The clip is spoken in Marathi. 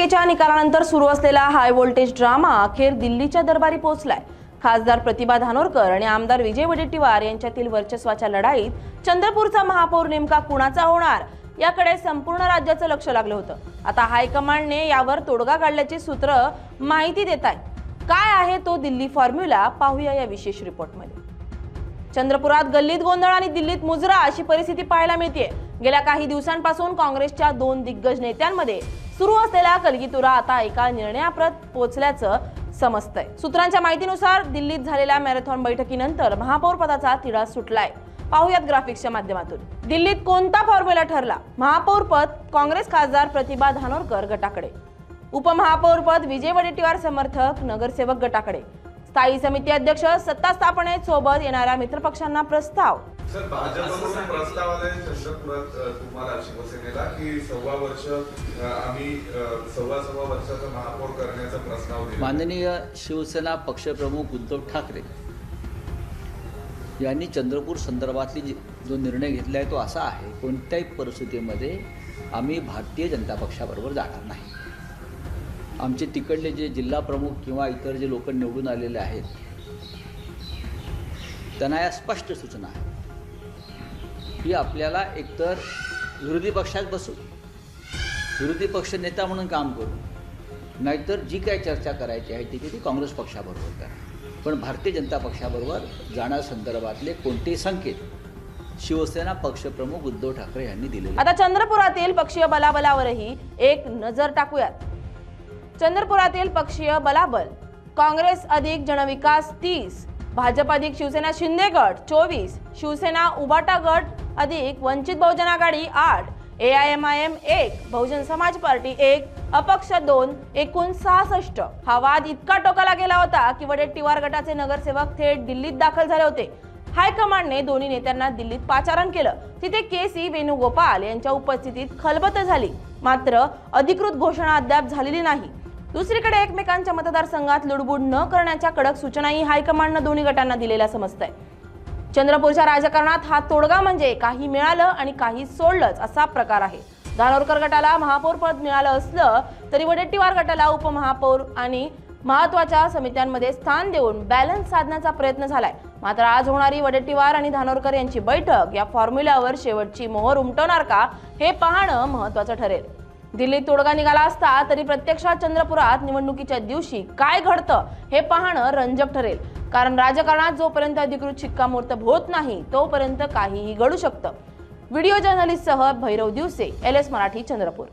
महापालिकेच्या निकालानंतर सुरू असलेला हाय व्होल्टेज ड्रामा अखेर दिल्लीच्या दरबारी पोहोचलाय. खासदार प्रतिभा धानोरकर आणि आमदार विजय वडेट्टीवार यांच्यातील वर्चस्वाच्या लढाईत चंद्रपूरचा महापौर नेमका कुणाचा होणार याकडे संपूर्ण राज्याचं लक्ष लागलं होतं. आता हायकमांडने यावर तोडगा काढल्याची सूत्र माहिती देत आहे काय आहे तो दिल्ली फॉर्म्युला? पाहूया या विशेष रिपोर्टमध्ये. चंद्रपुरात गल्लीत गोंधळ आणि दिल्लीत मुजरा अशी परिस्थिती पाहायला मिळते गेल्या काही दिवसांपासून काँग्रेसच्या दोन दिग्गज नेत्यांमध्ये सुरू असलेला कलगीतुरा आता एका निर्णयाप्रत पोहोचल्याचं समजतंय. सूत्रांच्या माहितीनुसार दिल्लीत झालेल्या मॅरेथॉन बैठकीनंतर महापौर पदाचा तिढा सुटलाय. पाहुयात ग्राफिक्सच्या माध्यमातून. दिल्लीत कोणता फॉर्म्युला ठरला? महापौर पद काँग्रेस खासदार प्रतिभा धानोरकर गटाकडे. उपमहापौर पद विजय वडेट्टीवार समर्थक नगरसेवक गटाकडे. स्थायी समिती अध्यक्ष सत्ता स्थापनेत सोबत येणाऱ्या मित्रपक्षांना प्रस्ताव. सर भाजपकडून प्रस्ताव आलाय चंद्रपुरात अ, शिवसेनेला की सव्वा वर्ष आम्ही सव्वा सव्वा वर्षाचा महापौर करण्याचा प्रस्ताव माननीय शिवसेना पक्षप्रमुख उद्धव ठाकरे यांनी चंद्रपूर संदर्भातली जो निर्णय घेतला आहे तो असा आहे कोणत्याही परिस्थितीमध्ये आम्ही भारतीय जनता पक्षाबरोबर जाणार नाही. आमचे तिकडले जे जिल्हा प्रमुख किंवा इतर जे लोक निवडून आलेले आहेत त्यांना या स्पष्ट सूचना आहे की आपल्याला एकतर विरोधी पक्षात बसू. विरोधी पक्ष नेता म्हणून काम करू. नाहीतर जी काय चर्चा करायची आहे ती ती काँग्रेस पक्षाबरोबर करा. पण भारतीय जनता पक्षाबरोबर जाण्यासंदर्भातले कोणते संकेत शिवसेना पक्षप्रमुख उद्धव ठाकरे यांनी दिले आता चंद्रपुरातील पक्षीय बलाबलावरही एक नजर टाकूयात. चंद्रपुरातील पक्षीय बलाबल काँग्रेस अधिक जनविकास तीस भाजप अधिक शिवसेना शिंदे गट चोवीस शिवसेना उबाटा गट अधिक वंचित बहुजन आघाडी आठ A I M I M एक बहुजन समाज पार्टी एक अपक्ष दोन एकूण सहासष्ट हा वाद इतका टोकाला गेला होता की वडेट्टीवार गटाचे नगरसेवक थेट दिल्लीत दाखल झाले होते. हायकमांडने दोन्ही नेत्यांना दिल्लीत पाचारण केलं. तिथे के सी वेणुगोपाल यांच्या उपस्थितीत खलबत झाली. मात्र अधिकृत घोषणा अद्याप झालेली नाही. दुसरीकडे एकमेकांच्या मतदारसंघात लुडबुड न करण्याच्या कडक सूचनाही हायकमांडनं दोन्ही गटांना दिलेल्या समजत आहे चंद्रपूरच्या राजकारणात हा तोडगा म्हणजे काही मिळालं आणि काही सोडलंच असा प्रकार आहे. धानोरकर गटाला महापौर पद मिळालं असलं तरी वडेट्टीवार गटाला उपमहापौर आणि महत्त्वाच्या समित्यांमध्ये स्थान देऊन बॅलन्स साधण्याचा प्रयत्न झालाय. मात्र आज होणारी वडेट्टीवार आणि धानोरकर यांची बैठक या फॉर्म्युल्यावर शेवटची मोहर उमटवणार का हे पाहणं महत्वाचं ठरेल. दिल्लीत तोडगा निघाला असता तरी प्रत्यक्षात चंद्रपुरात निवडणुकीच्या दिवशी काय घडतं हे पाहणं रंजक ठरेल. कारण राजकारणात जोपर्यंत अधिकृत शिक्कामोर्तब होत नाही तोपर्यंत काहीही घडू शकतं. व्हिडिओ जर्नलिस्टसह भैरव दिवसे एल एस मराठी चंद्रपूर.